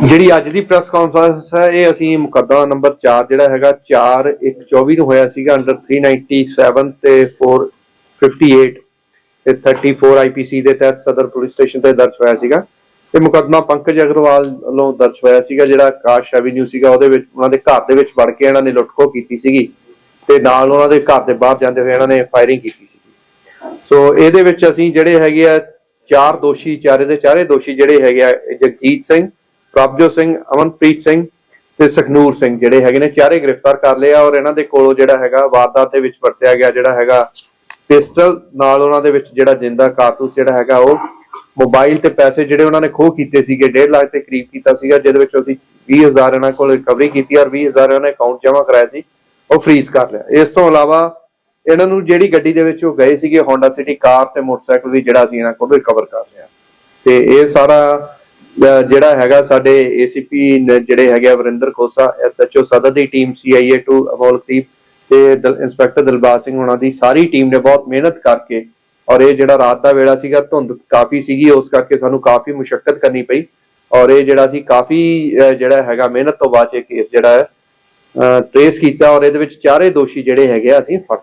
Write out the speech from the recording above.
ਜਿਹੜੀ ਅੱਜ ਦੀ press conference ਹੈ, ਇਹ ਅਸੀਂ ਮੁਕੱਦਮਾ ਨੰਬਰ 4 ਜਿਹੜਾ ਹੈਗਾ 4124 ਨੂੰ ਹੋਇਆ ਸੀਗਾ ਅੰਡਰ 397 ਤੇ 458 ਤੇ 34 ਆਈਪੀਸੀ ਦੇ ਤਹਿਤ ਸਦਰ ਪੁਲਿਸ ਸਟੇਸ਼ਨ ਤੇ ਦਰਜ ਹੋਇਆ ਸੀਗਾ। ਤੇ ਮੁਕੱਦਮਾ ਪੰਕਜ ਅਗਰਵਾਲ ਵੱਲੋਂ ਦਰਜ ਹੋਇਆ ਸੀਗਾ, ਜਿਹੜਾ ਆਕਾਸ਼ ਐਵੀਨਿਊ ਸੀਗਾ, ਉਹਦੇ ਵਿੱਚ ਉਹਨਾਂ ਦੇ ਘਰ ਦੇ ਵਿੱਚ ਵੜ ਕੇ ਇਹਨਾਂ ਨੇ ਲੁੱਟਖੋ ਕੀਤੀ ਸੀਗੀ ਤੇ ਨਾਲ ਉਹਨਾਂ ਦੇ ਘਰ ਦੇ ਬਾਹਰ ਜਾਂਦੇ ਹੋਏ ਇਹਨਾਂ ਨੇ ਫਾਇਰਿੰਗ ਕੀਤੀ ਸੀਗੀ। ਸੋ ਇਹਦੇ ਵਿੱਚ ਅਸੀਂ ਜਿਹੜੇ ਹੈਗੇ ਆ, ਚਾਰ ਦੋਸ਼ੀ, ਚਾਰੇ ਦੇ ਚਾਰੇ ਦੋਸ਼ੀ ਜਿਹੜੇ ਹੈਗੇ ਆ ਜਗਜੀਤ ਸਿੰਘ ਪ੍ਰਭਜੋਤ ਸਿੰਘ, ਅਮਨਪ੍ਰੀਤ ਸਿੰਘ ਤੇ ਸਖਨੂਰ ਸਿੰਘ ਜਿਹੜੇ ਹੈਗੇ ਨੇ, ਚਾਰੇ ਗ੍ਰਿਫਤਾਰ ਕਰ ਲਏ ਔਰ ਇਹਨਾਂ ਦੇ ਕੋਲੋਂ ਜਿਹੜਾ ਹੈਗਾ ਵਾਰਦਾਤ ਦੇ ਵਿੱਚ ਵਰਤਿਆ ਗਿਆ ਜਿਹੜਾ ਹੈਗਾ ਪਿਸਟਲ, ਨਾਲ ਉਹਨਾਂ ਦੇ ਵਿੱਚ ਜਿਹੜਾ ਜਿੰਦਾ ਕਾਰਤੂਸ ਜਿਹੜਾ ਹੈਗਾ ਉਹ ਮੋਬਾਈਲ ਤੇ ਪੈਸੇ ਜਿਹੜੇ ਉਹਨਾਂ ਨੇ ਖੋਹ ਕੀਤੇ ਸੀਗੇ 1.5 ਲੱਖ ਦੇ ਕਰੀਬ ਕੀਤਾ ਸੀਗਾ, ਜਿਹਦੇ ਵਿੱਚ ਅਸੀਂ 20000 ਇਹਨਾਂ ਕੋਲ ਰਿਕਵਰੀ ਕੀਤੀ ਔਰ 20000 ਇਹਨਾਂ ਨੇ ਅਕਾਊਂਟ ਜਮ੍ਹਾਂ ਕਰਾਇਆ ਸੀ, ਉਹ ਫ੍ਰੀਜ਼ ਕਰ ਲਿਆ। ਇਸ ਤੋਂ ਇਲਾਵਾ ਇਹਨਾਂ ਨੂੰ ਜਿਹੜੀ ਗੱਡੀ ਦੇ ਵਿੱਚ ਉਹ ਗਏ ਸੀਗੇ ਹੋਂਡਾ ਸਿਟੀ ਕਾਰ ਤੇ ਮੋਟਰਸਾਈਕਲ ਵੀ ਜਿਹੜਾ ਅਸੀਂ ਇਹਨਾਂ ਕੋਲ ਰਿਕਵਰ ਕਰ ਲਿਆ। ਤੇ ਇਹ ਸਾਰਾ ਜਿਹੜਾ ਹੈਗਾ ਸਾਡੇ ਏਸੀਪੀ ਜਿਹੜੇ ਹੈਗੇ ਆ ਵਰਿੰਦਰ ਖੋਸਾ ਐਸਐਚਓ ਸਦਰ ਦੀ ਟੀਮ ਸੀਆਈਏ 2 ਅਮੋਲਕਦੀਪ ਤੇ ਦਲ- ਇੰਸਪੈਕਟਰ ਦਿਲਬਾਗ ਸਿੰਘ ਉਹਨਾਂ ਦੀ ਸਾਰੀ ਟੀਮ ਨੇ ਬਹੁਤ ਮਿਹਨਤ ਕਰਕੇ ਔਰ ਇਹ ਜਿਹੜਾ ਰਾਤ ਦਾ ਵੇਲਾ ਸੀਗਾ, ਧੁੰਦ ਕਾਫੀ ਸੀਗੀ, ਉਸ ਕਰਕੇ ਸਾਨੂੰ ਕਾਫੀ ਮੁਸ਼ਕਲ ਕਰਨੀ ਪਈ ਔਰ ਇਹ ਜਿਹੜਾ ਸੀ ਕਾਫੀ ਜਿਹੜਾ ਹੈਗਾ ਮਿਹਨਤ ਤੋਂ ਬਾਅਦ ਇਹ ਕੇਸ ਜਿਹੜਾ ਹੈ ਟ੍ਰੇਸ ਕੀਤਾ ਔਰ ਇਹਦੇ ਵਿੱਚ ਚਾਰੇ ਦੋਸ਼ੀ ਜਿਹੜੇ ਹੈਗੇ ਆ ਅਸੀਂ ਫੜ